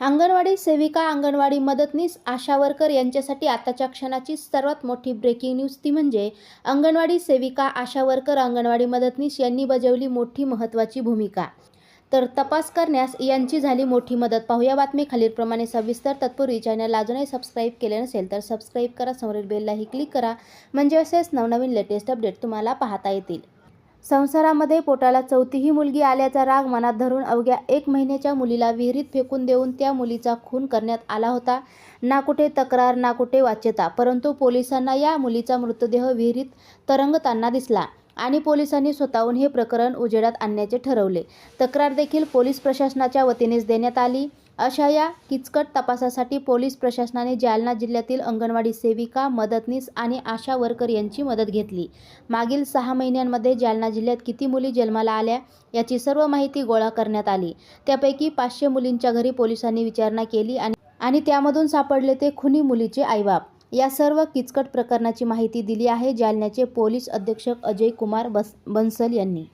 अंगणवाडी सेविका अंगणवाडी मदतनीस आशा वर्कर यांच्यासाठी आताच्या क्षणाची सर्वात मोठी ब्रेकिंग न्यूज ती म्हणजे अंगणवाडी सेविका आशा वर्कर अंगणवाडी मदतनीस यांनी बजावली मोठी महत्त्वाची भूमिका. तर तपास करण्यास यांची झाली मोठी मदत. पाहूया बातमी खालीलप्रमाणे सविस्तर. तत्पूर्वी चॅनल अजूनही सबस्क्राईब केले नसेल तर सबस्क्राईब करा. समोरील बेललाही क्लिक करा. म्हणजे असेच नवनवीन लेटेस्ट अपडेट तुम्हाला पाहता येतील. संसारामध्ये पोटाला चौथीही मुलगी आल्याचा राग मनात धरून अवघ्या एक महिन्याच्या मुलीला विहिरीत फेकून देऊन त्या मुलीचा खून करण्यात आला होता. ना कुठे तक्रार ना कुठे वाच्यता परंतु पोलिसांना या मुलीचा मृतदेह विहिरीत तरंगताना दिसला. आणि पोलिसांनी स्वतःहून हे प्रकरण उजेडात आणण्याचे ठरवले. तक्रार देखील पोलीस प्रशासनाच्या वतीनेच देण्यात आली. अशा या किचकट तपासासाठी पोलीस प्रशासनाने जालना जिल्ह्यातील अंगणवाडी सेविका मदतनीस आणि आशा वर्कर यांची मदत घेतली. मागील सहा महिन्यांमध्ये जालना जिल्ह्यात किती मुली जन्माला आल्या याची सर्व माहिती गोळा करण्यात आली. त्यापैकी पाचशे मुलींच्या घरी पोलिसांनी विचारणा केली आणि आणि त्यामधून सापडले ते खुनी मुलीचे आईबाप. या सर्व किचकट प्रकरणाची माहिती दिली आहे जालन्याचे पोलीस अधीक्षक अजय कुमार बस बन्सल यांनी.